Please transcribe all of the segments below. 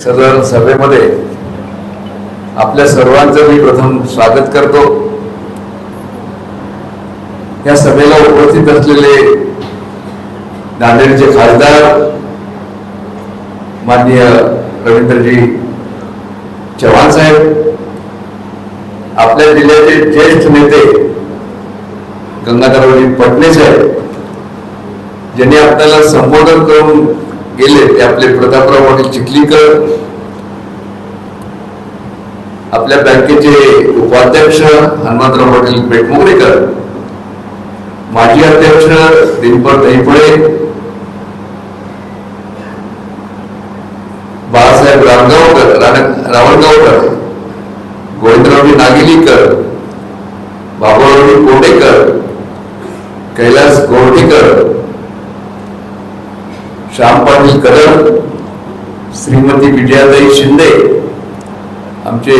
सदर सभेमध्ये आपल्या सर्वांचं मी प्रथम स्वागत करतो. या सभेला उपस्थित असलेले नांदेडचे खासदार माननीय रवींद्रजी चव्हाण साहेब आपल्या जिल्ह्याचे ज्येष्ठ नेते गंगाधरजी पटणे साहेब ज्यांनी आपल्याला संबोधन करून गेले ते आपले प्रतापराव पाटील चिखलीकर आपल्या बँकेचे उपाध्यक्ष हनुमंतराव पाटील पेटमोगरेकर माजी अध्यक्ष दिनकर दहिफळे बाळासाहेब रामगावकर रावणगावकर गोविंदरावजी नागिलीकर बाबुरावजी कोटेकर कैलास गोरठेकर श्यामपाणी कदम श्रीमती विजयाताई शिंदे आमचे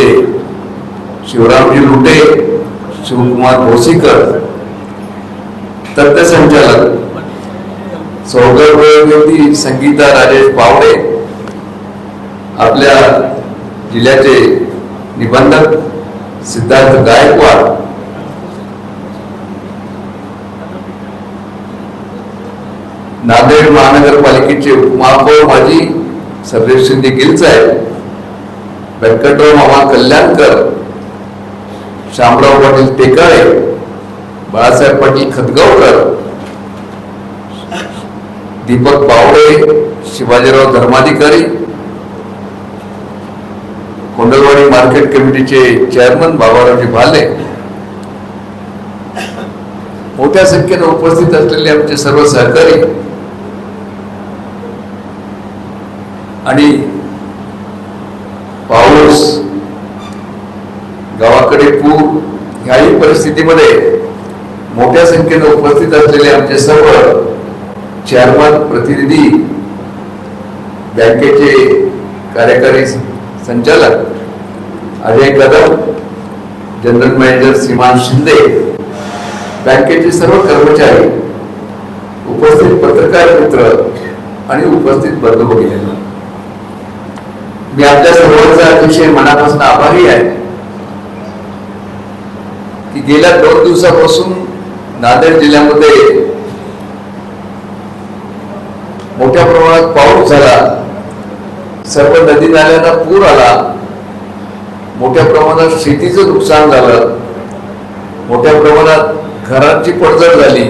शिवरामजी लुटे शिवकुमार भोसीकर तत्त्वसंचालक संचालक संगीता राजेश पावडे आपल्या जिल्ह्याचे निबंधक सिद्धार्थ गायकवाड नांदेड महानगरपालिकेचे उपमहापौर माजी सर्वेश शिंदे गिलसाहेब व्यंकटराव मामा कल्याणकर शामराव पाटील टेकाळे बाळासाहेब पाटील खतगावकर दीपक बावडे शिवाजीराव धर्माधिकारी कोंडलवाडी मार्केट कमिटीचे चेअरमन बाबारावजी भाले मोठ्या संख्येने उपस्थित असलेले आमचे सर्व सहकारी आणि पाऊस गावाकडे पूर ह्याही परिस्थितीमध्ये मोठ्या संख्येने उपस्थित असलेले आमचे सर्व चेअरमन प्रतिनिधी बँकेचे कार्यकारी संचालक अजय कदम जनरल मॅनेजर सीमान शिंदे बँकेचे सर्व कर्मचारी उपस्थित पत्रकार मित्र आणि उपस्थित बंधू भगिनी मी आपल्या सर्वांचा अतिशय मनापासून आभारी आहे की गेल्या दोन दिवसापासून नांदेड जिल्ह्यामध्ये मोठ्या प्रमाणात पाऊस झाला. सर्व नदी नाल्यांना पूर आला. मोठ्या प्रमाणात शेतीचं नुकसान झालं. मोठ्या प्रमाणात घरांची पडझड झाली.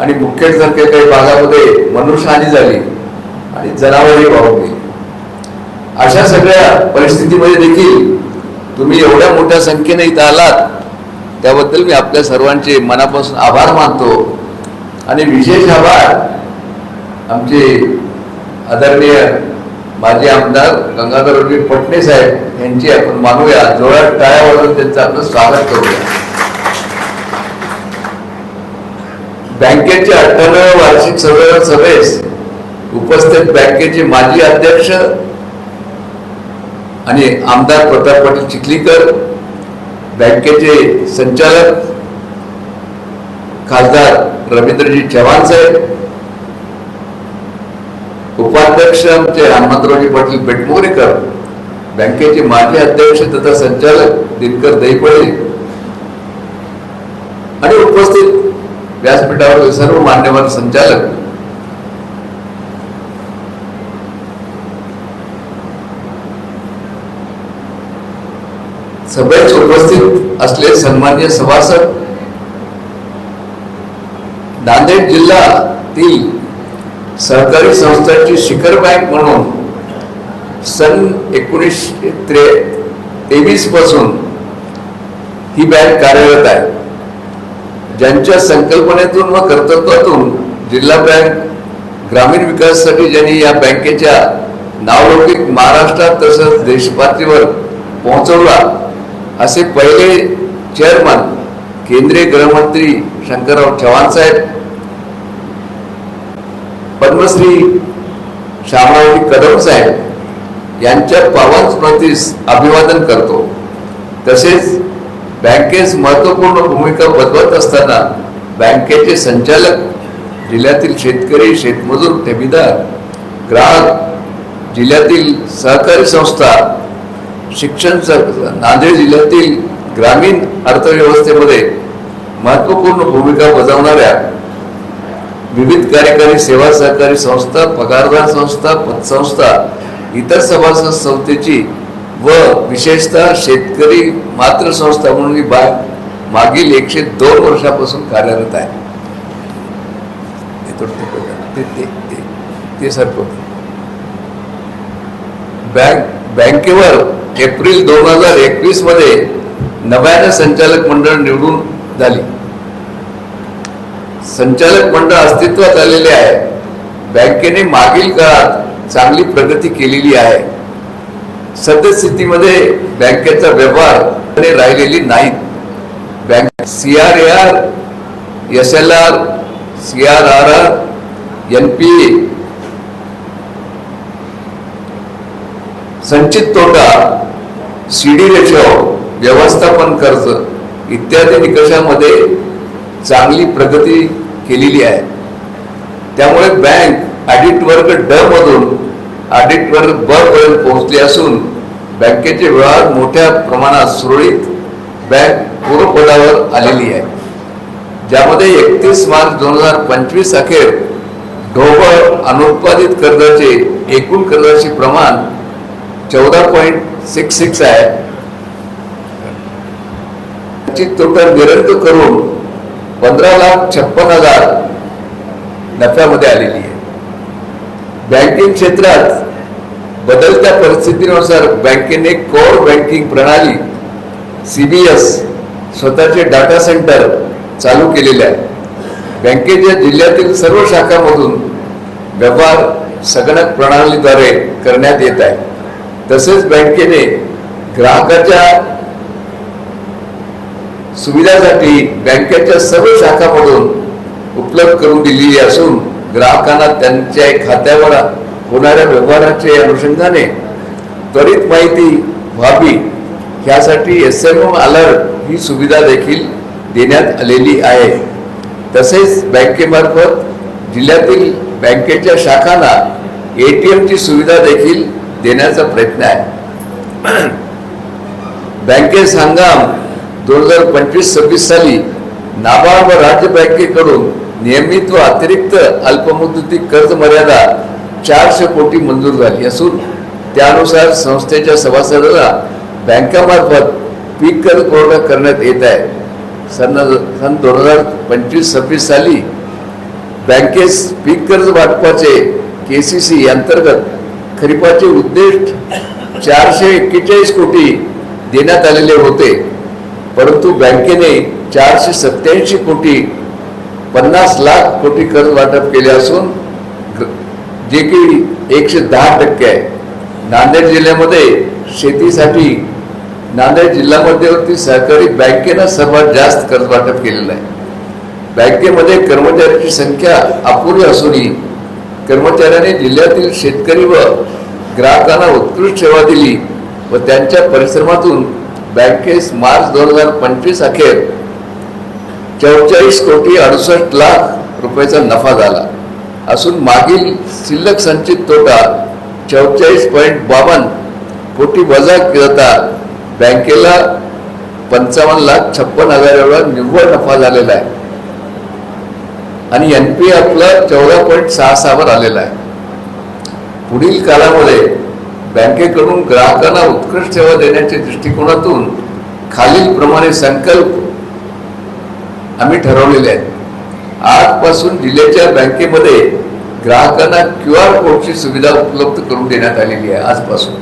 आणि मुख्यसारख्या काही भागामध्ये मनुष्यहानी झाली. आणि जनावरही वाहून गेली. अशा सगळ्या परिस्थितीमध्ये देखील तुम्ही एवढ्या मोठ्या संख्येने इथं आलात त्याबद्दल मी आपल्या सर्वांचे मनापासून आभार मानतो. आणि विशेष आभार आमचे आदरणीय माजी आमदार गंगाधरजी पटणे साहेब यांची आपण मानूया. जोरात टाळ्या वाजवून त्यांचं आपलं स्वागत करूया. बँकेचे अठ्ठ्याण्णव वार्षिक सभे सभेस उपस्थित बँकेचे माजी अध्यक्ष आणि आमदार प्रताप पाटील चिखलीकर बँकेचे संचालक खासदार रवींद्रजी चव्हाण साहेब उपाध्यक्ष आमचे हनुमंतरावजी पाटील बेटमोरेकर बँकेचे माजी अध्यक्ष तथा संचालक दिनकर दहीपळे आणि उपस्थित व्यासपीठावरील सर्व मान्यवर संचालक सभेत उपस्थित असले सन्मान्य सभासद नांदेड जिल्ह्यातील सहकारी संस्थांची शिखर बँक म्हणून सन एकोणीसशे त्रे तेवीसपासून ही बँक कार्यरत आहे. ज्यांच्या संकल्पनेतून व कर्तृत्वातून जिल्हा बँक ग्रामीण विकासासाठी ज्यांनी या बँकेच्या नावलौकिक महाराष्ट्रात तसंच देशपातळीवर पोहोचवला असे पहिले चेअरमन केंद्रीय गृहमंत्री शंकरराव चव्हाण साहेब पद्मश्री श्यामरावजी कदम साहेब यांच्या पावन स्मृतीस अभिवादन करतो. तसेच बँकेस महत्त्वपूर्ण भूमिका बजावत असताना बँकेचे संचालक जिल्ह्यातील शेतकरी शेतमजूर ठेबीदार ग्राहक जिल्ह्यातील सहकारी संस्था शिक्षण नांदेड जिल्ह्यातील ग्रामीण अर्थव्यवस्थेमध्ये महत्त्वपूर्ण भूमिका बजावणाऱ्या विविध कार्यकारी सेवा सहकारी संस्था पगारदार संस्था पतसंस्था इतर सभासद संस्थेची व विशेषतः शेतकरी मात्र संस्था म्हणून ही बँक मागील एकशे दोन वर्षापासून कार्यरत आहे. ते ते ते- ते- ते- ते सारखं बँक बँकेवर एप्रिल दोन हजार एकवीसमध्ये नव्यानं संचालक मंडळ निवडून झाली. संचालक मंडळ अस्तित्वात आलेले आहे. बँकेने मागील काळात चांगली प्रगती केलेली आहे. सद्यस्थितीमध्ये बँकेचा व्यवहार राहिलेली नाहीत bank C R A R S L R C R R R N P संचित तोटा सीडी रेशो व्यवस्थापन कर्ज इत्यादी निकषामध्ये चांगली प्रगती केलेली आहे. त्यामुळे बँक ऑडिट वर्ग ड मधून ऑडिट वर्ग ब पर्यंत पोहोचली असून बँकेचे व्यवहार मोठ्या प्रमाणात सुरळीत बँक पूर्वपदावर आलेली आहे. ज्यामध्ये एकतीस मार्च दोन हजार पंचवीस अखेर ढोबळ अनुत्पादित कर्जाचे एकूण कर्जाचे प्रमाण चौदा पॉईंट सिक्स सिक्स आहे. ची तोटा निरंत करून पंधरा लाख छप्पन हजार नफ्यामध्ये आलेली आहे. बँकिंग क्षेत्रात बदलत्या परिस्थितीनुसार बँकेने कोर बँकिंग प्रणाली सीबीएस स्वतःचे डाटा सेंटर चालू केलेले आहे. बँकेच्या जिल्ह्यातील सर्व शाखांमधून व्यवहार संगणक प्रणालीद्वारे करण्यात येत आहे. तसेच बँकेने ग्राहकाच्या सुविधासाठी बँकेच्या सर्व शाखामधून उपलब्ध करून दिलेली असून ग्राहकांना त्यांच्या खात्यावर होणाऱ्या व्यवहाराच्या अनुषंगाने त्वरित माहिती व्हावी. ह्यासाठी एस एम एम अलर्ट ही सुविधा देखील देण्यात आलेली आहे. तसेच बँकेमार्फत जिल्ह्यातील बँकेच्या शाखांना ए टी एमची सुविधा देखील देण्याचा प्रयत्न आहे. बँकेस हंगाम दोन हजार पंचवीस सव्वीस साली नाबार्ड व राज्य बँकेकडून नियमित व अतिरिक्त अल्पमुदती कर्ज मर्यादा चारशे कोटी मंजूर झाली असून त्यानुसार संस्थेच्या सभासदाला बँकामार्फत पीक कर्ज पुरवठा करण्यात येत आहे. सन सन दोन हजार पंचवीस सव्वीस साली बँकेस पीक कर्ज वाटपाचे के सी सी अंतर्गत खरीपाचे उद्दिष्ट चारशे एक्केचाळीस कोटी देण्यात आलेले होते. परंतु बँकेने चारशे सत्याऐंशी कोटी पन्नास लाख कोटी कर्ज वाटप केले असून जे की एकशे दहा टक्के आहे. नांदेड जिल्ह्यामध्ये शेतीसाठी नांदेड जिल्हा मध्यवर्ती सहकारी बँकेनं सर्वात जास्त कर्ज वाटप केलेलं आहे. बँकेमध्ये कर्मचाऱ्यांची संख्या अपुरी असूनही कर्मचाऱ्यांनी जिल्ह्यातील शेतकरी व ग्राहकांना उत्कृष्ट सेवा दिली व त्यांच्या परिश्रमातून बँकेस मार्च दोन हजार पंचवीस अखेर चौचाळीस कोटी अडुसष्ट लाख रुपयाचा नफा झाला. असून मागील शिल्लक संचित तोटा चौचाळीस पॉईंट बावन्न कोटी वजा करता बँकेला पंचावन्न लाख छप्पन हजार एवढा निव्वळ नफा झालेला आहे. आणि एन पी आपलं चौदा पॉईंट सहा सहावर आलेला आहे. पुढील काळामुळे बँकेकडून ग्राहकांना उत्कृष्ट सेवा देण्याच्या दृष्टिकोनातून खालीलप्रमाणे संकल्प आम्ही ठरवलेले आहेत. आजपासून जिल्ह्याच्या बँकेमध्ये ग्राहकांना क्यू आर कोडची सुविधा उपलब्ध करून देण्यात आलेली आहे आजपासून.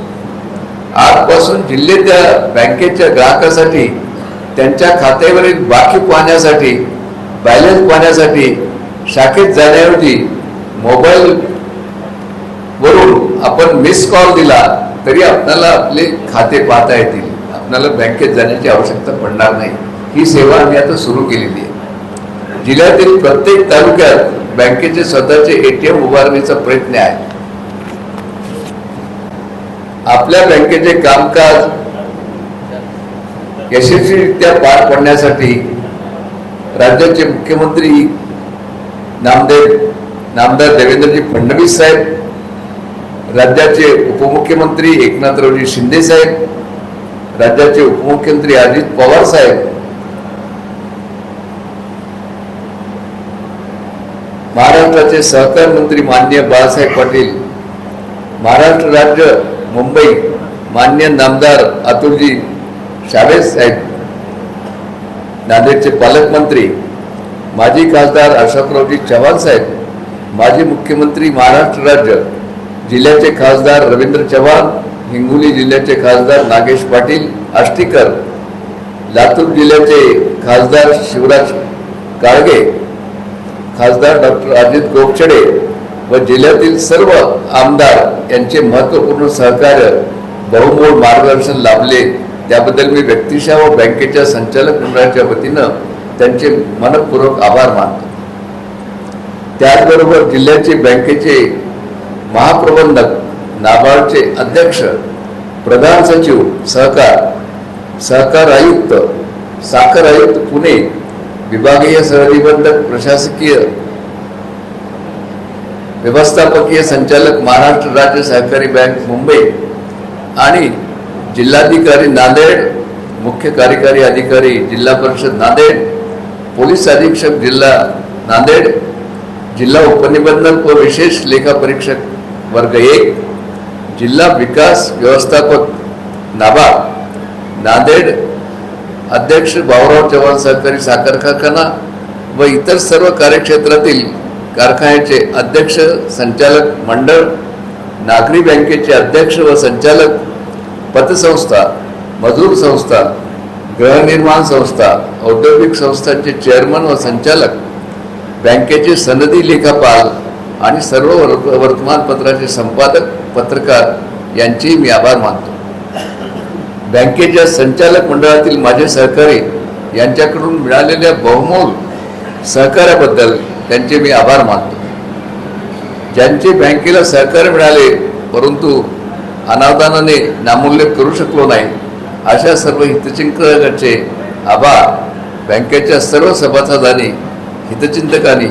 आजपासून जिल्ह्याच्या बँकेच्या ग्राहकासाठी त्यांच्या खात्यावरील बाकी पाहण्यासाठी बॅलन्स पाहण्यासाठी शाखेत जाण्याऐवजी मोबाईल वरून आपण मिस कॉल दिला तरी आपल्याला आपले खाते पाहता येतील. आपल्याला बँकेत जाण्याची आवश्यकता पडणार नाही. ही सेवा आम्ही आता सुरू केलेली आहे. जिल्ह्यातील प्रत्येक तालुक्यात बँकेचे स्वतःचे एटीएम उभारण्याचा प्रयत्न आहे. आपल्या बँकेचे कामकाज यशस्वीरित्या पार पडण्यासाठी राज्याचे मुख्यमंत्री नामदेव नामदार देवेंद्रजी फडणवीस साहेब राज्याचे उपमुख्यमंत्री एकनाथरावजी शिंदे साहेब राज्याचे उपमुख्यमंत्री अजित पवार साहेब महाराष्ट्राचे सहकार मंत्री मान्य बाळासाहेब पाटील महाराष्ट्र राज्य मुंबई मान्य नामदार अतुलजी शाबे साहेब नांदेडचे पालकमंत्री माजी खासदार अशोकरावजी चव्हाण साहेब माजी मुख्यमंत्री महाराष्ट्र राज्य जिल्ह्याचे खासदार रवींद्र चव्हाण हिंगोली जिल्ह्याचे खासदार नागेश पाटील आष्टीकर लातूर जिल्ह्याचे खासदार शिवराज काळगे खासदार डॉक्टर अजित गोपछडे व जिल्ह्यातील सर्व आमदार यांचे महत्त्वपूर्ण सहकार्य बहुमोल मार्गदर्शन लाभले. त्याबद्दल मी व्यक्तिशः व बँकेच्या संचालक मंडळाच्या वतीनं त्यांचे मनपूर्वक आभार मानतो. त्याचबरोबर जिल्ह्याचे बँकेचे महाप्रबंधक नाबार्डचे अध्यक्ष प्रधान सचिव सहकार सहकार आयुक्त साखर आयुक्त पुणे विभागीय सहनिबंधक प्रशासकीय व्यवस्थापकीय संचालक महाराष्ट्र राज्य सहकारी बँक मुंबई आणि जिल्हाधिकारी नांदेड मुख्य कार्यकारी अधिकारी जिल्हा परिषद नांदेड पोलीस अधीक्षक जिल्हा नांदेड जिल्हा उपनिबंधक व विशेष लेखा परीक्षक वर्ग एक जिल्हा विकास व्यवस्थापक नाबा नांदेड अध्यक्ष भाऊराव चव्हाण सहकारी साखर कारखाना व इतर सर्व कार्यक्षेत्रातील कारखान्याचे अध्यक्ष संचालक मंडळ नागरी बँकेचे अध्यक्ष व संचालक पतसंस्था मजूर संस्था गृहनिर्माण संस्था औद्योगिक संस्थांचे चेअरमन व संचालक बँकेचे सनदी लेखापाल आणि सर्व वर्त- वर्तमानपत्राचे संपादक पत्रकार यांचेही मी आभार मानतो. बँकेच्या संचालक मंडळातील माझे सहकारी यांच्याकडून मिळालेल्या बहुमोल सहकार्याबद्दल त्यांचे मी आभार मानतो. ज्यांचे बँकेला सहकार्य मिळाले परंतु अनावधानाने नामूल्य करू शकलो नाही अशा सर्व हितचिंतकांचे आभार. बँकेच्या सर्व सभासदांनी हितचिंतकांनी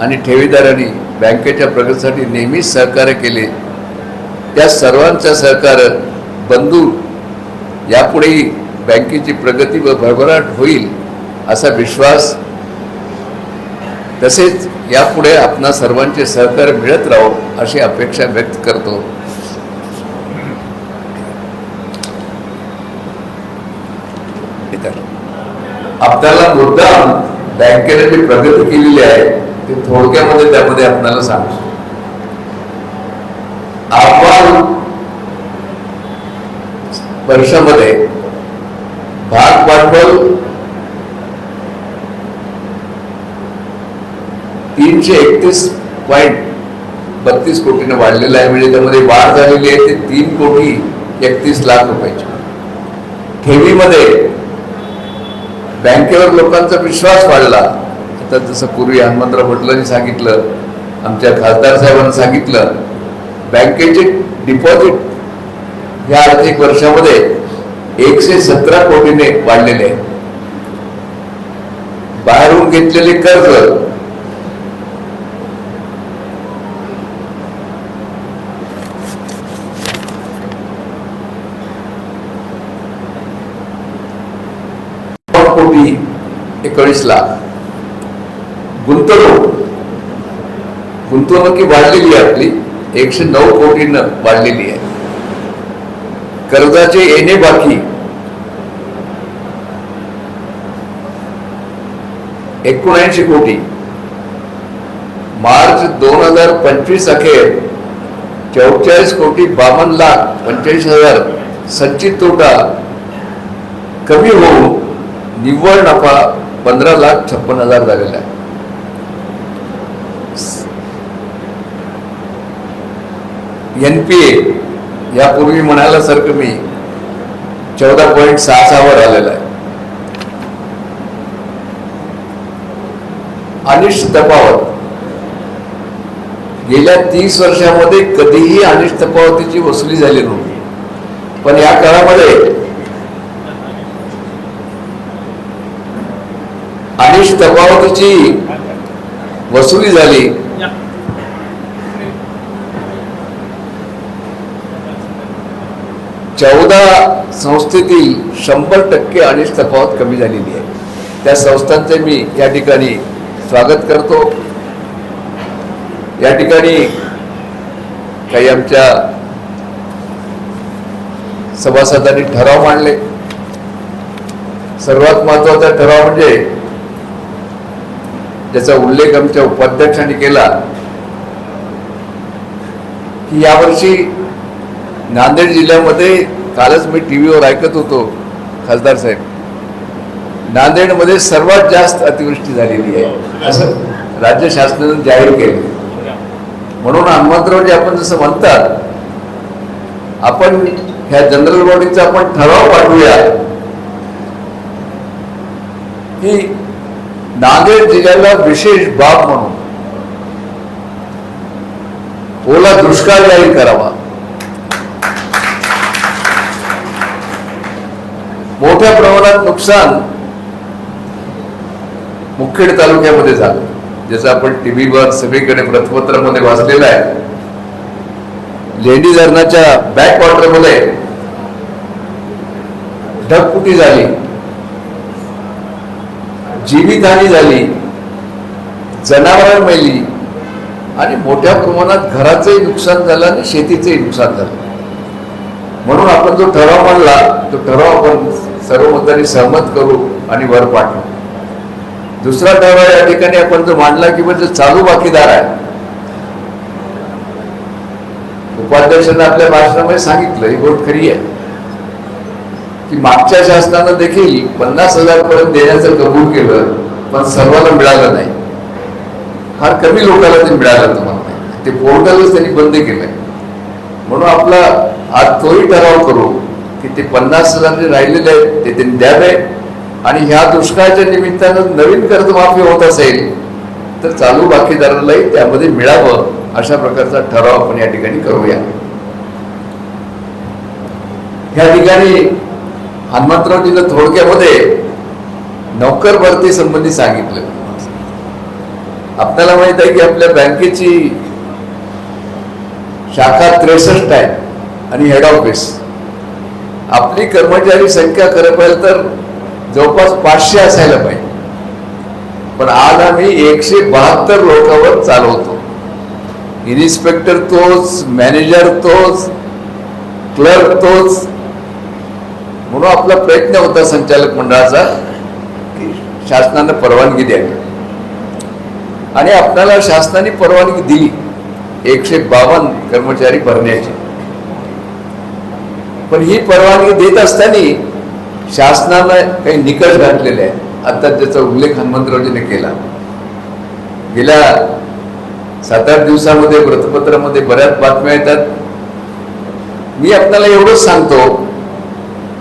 आणि ठेवीदारांनी बँकेच्या प्रगतीसाठी नेहमीच सहकार्य केले. त्या सर्वांचा सहकार्य बंधू यापुढेही बँकेची प्रगती व भरभराट होईल असा विश्वास. तसेच यापुढे आपणा सर्वांचे सहकार्य मिळत राहो अशी अपेक्षा व्यक्त करतो. आपल्याला मुद्दाम बँकेने जी प्रगती केलेली आहे ती थोडक्यामध्ये त्यामध्ये आपल्याला सांगतो. आपण वर्षामध्ये भाग भांडवल तीनशे एकतीस पॉईंट बत्तीस कोटीने वाढलेलं आहे. म्हणजे त्यामध्ये वाढ झालेली आहे ते तीन कोटी एकतीस लाख रुपयाची. ठेवीमध्ये बँकेवर लोकांचा विश्वास वाढला. आता जसं पूर्वी हनुमंतराव भटलांनी सांगितलं आमच्या खासदार साहेबांनी सांगितलं बँकेचे डिपॉझिट या आर्थिक वर्षामध्ये एकशे सतरा कोटीने वाढलेले आहे. बाहेरून घेतलेले कर्ज कोटी एकोणीसला. गुंतवणूक. गुंतवणुकी वाढलेली आहे आपली. एकशे नऊ कोटीनं वाढलेली आहे. कर्जाचे येणे बाकी. एकोणऐंशी कोटी. मार्च दोन हजार पंचवीस अखेर चौचाळीस कोटी बावन्न लाख पंचेचाळीस हजार संचित तोटा कमी होऊन निव्वळ नफा पंधरा लाख छप्पन हजार झालेला आहे. एन पी ए यापूर्वी म्हणाल्यासारखं मी चौदा पॉईंट सहा सहावर आलेला आहे. अनिष्ट तफावत. गेल्या तीस वर्षामध्ये कधीही अनिष्ट तफावतीची वसुली झाली नव्हती. पण या काळामध्ये अनिष्ट तफावतीची वसुली झाली. चौदा संस्थेतील शंभर टक्के अनिश तफावत कमी झालेली आहे. त्या संस्थांचे मी या ठिकाणी स्वागत करतो. या ठिकाणी काही आमच्या सभासदांनी ठराव मांडले. सर्वात महत्त्वाचा ठराव म्हणजे ज्याचा उल्लेख आमच्या उपाध्यक्षांनी केला. की यावर्षी नांदेड जिल्ह्यामध्ये कालच मी टी व्हीवर ऐकत होतो खासदार साहेब. नांदेडमध्ये सर्वात जास्त अतिवृष्टी झालेली आहे. असं राज्य शासनानं जाहीर केलं. म्हणून हनुमंतरावजी आपण जसं म्हणतात आपण ह्या जनरल बॉडीचा आपण ठराव पाठवूया. की नांदेड जिल्ह्याला विशेष बाब म्हणून ओला दुष्काळ जाहीर करावा. मोठ्या प्रमाणात नुकसान मुखेड तालुक्यामध्ये झालं. ज्याचं आपण टीव्हीवर सगळीकडे वृत्तपत्रामध्ये वाचलेलं आहे. लेंडी धरणाच्या बॅक वॉटरमध्ये ढगफुटी झाली. जीवितहानी झाली जनावरं मेली आणि मोठ्या प्रमाणात घराचंही नुकसान झालं आणि शेतीचंही नुकसान झालं. म्हणून आपण जो ठराव मांडला तो ठराव आपण सर्व मतांनी सहमत करू आणि वर पाठवू. दुसरा ठराव या ठिकाणी आपण जो मांडला की म्हणजे चालू बाकीदार आहे. उपाध्यक्षांना आपल्या भाषणामध्ये सांगितलं ही गोष्ट खरी आहे. की मागच्या शासनानं देखील पन्नास हजार पर्यंत देण्याचं कबूल केलं पण सर्वांना मिळालं नाही. फार कमी लोकांना ते मिळालं तुम्हाला ते पोर्टलच त्यांनी बंद केलंय. म्हणून आपला आज तोही ठराव करू की ते पन्नास हजार जे राहिलेले आहेत ते त्यांनी द्यावे. आणि ह्या दुष्काळाच्या निमित्तानं नवीन कर्जमाफी होत असेल तर चालू बाकीदारालाही त्यामध्ये मिळावं अशा प्रकारचा ठराव आपण या ठिकाणी करूया. या ठिकाणी हनुमंतरावजीनं थोडक्यामध्ये नोकर भरती संबंधी सांगितलं. आपल्याला माहीत आहे की आपल्या बँकेची शाखा त्रेसष्ट आहे आणि हेड ऑफिस आपली कर्मचारी संख्या खरं पाहिजे तर जवळपास पाचशे असायला पाहिजे. पण आज आम्ही एकशे बहात्तर लोकांवर चालवतो. इन्स्पेक्टर तोच मॅनेजर तोच क्लर्क तोच म्हणून आपला प्रयत्न होता संचालक मंडळाचा की शासनानं परवानगी द्यावी. आणि आपल्याला शासनाने परवानगी दिली. एकशे बावन्न कर्मचारी भरण्याची. पण ही परवानगी देत असताना शासनानं काही निकष घातलेले आहेत. आता त्याचा उल्लेख हनुमंतरावजीने केला. गेल्या सात आठ दिवसामध्ये वृत्तपत्रामध्ये बऱ्याच बातम्या येतात. मी आपल्याला एवढंच सांगतो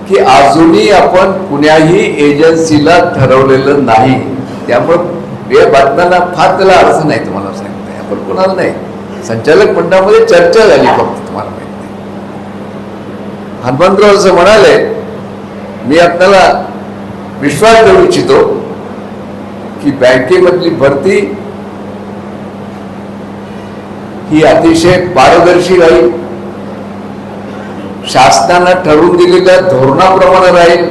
की अजूनही आपण कुण्याही एजन्सीला ठरवलेलं नाही. त्यामुळं या बातम्यांना फार त्याला अडचण नाही तुम्हाला सांगता आपण कुणाला नाही. संचालक मंडळामध्ये चर्चा झाली फक्त तुम्हाला माहिती हनुमंतराव असं म्हणाले मी आपल्याला विश्वास देऊ इच्छितो की बँकेमधली भरती ही अतिशय पारदर्शी राहील. शासनानं ठरवून दिलेल्या धोरणाप्रमाणे राहील.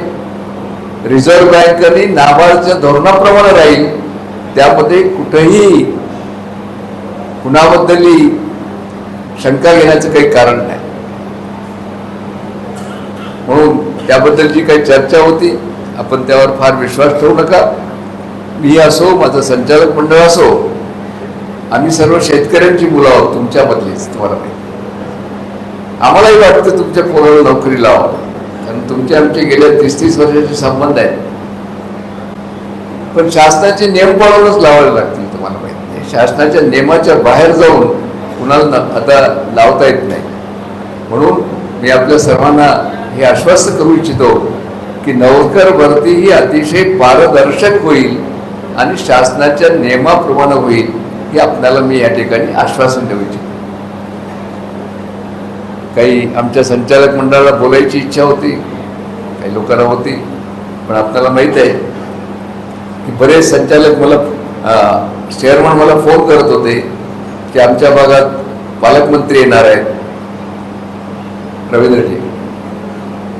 रिझर्व्ह बँकेने नाबार्डच्या धोरणाप्रमाणे राहील. त्यामध्ये कुठेही कुणाबद्दलही शंका घेण्याचं काही कारण नाही. म्हणून त्याबद्दल जी काही चर्चा होती आपण त्यावर फार विश्वास ठेवू नका. मी असो माझं संचालक मंडळ असो आम्ही सर्व शेतकऱ्यांची मुलं आहोत तुमच्यामधलीच तुम्हाला माहिती. आम्हालाही वाटतं तुमच्या पोराला नोकरी लावा. कारण तुमचे आमचे गेल्या तीस तीस वर्षाचे संबंध आहेत. पण शासनाचे नियम पाळूनच लावावे लागतील तुम्हाला माहिती आहे. शासनाच्या नियमाच्या बाहेर जाऊन कुणाला आता लावता येत नाही. म्हणून मी आपल्या सर्वांना हे आश्वस्त करू इच्छितो की नोकर भरती ही अतिशय पारदर्शक होईल आणि शासनाच्या नियमाप्रमाणे होईल हे आपल्याला मी या ठिकाणी आश्वासन देऊ इच्छितो. काही आमच्या संचालक मंडळाला बोलायची इच्छा होती काही लोकांना होती पण आपल्याला माहीत आहे की बरेच संचालक मला चेअरमन मला फोन करत होते की आमच्या भागात पालकमंत्री येणार आहेत. रवींद्रजी.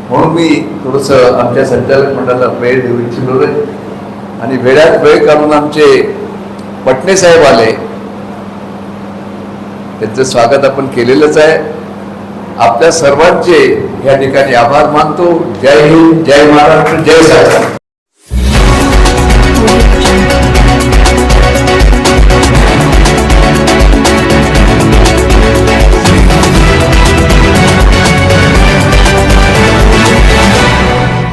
म्हणून मी थोडस आमच्या संचालक मंडळाला वेळ देऊ इच्छिलो आणि वेळात वेळ काढून आमचे पटणे साहेब आले. त्यांचं स्वागत आपण केलेलंच आहे. आपल्या सर्वांचे या ठिकाणी आभार मानतो. जय हिंद जय महाराष्ट्र जय साहेब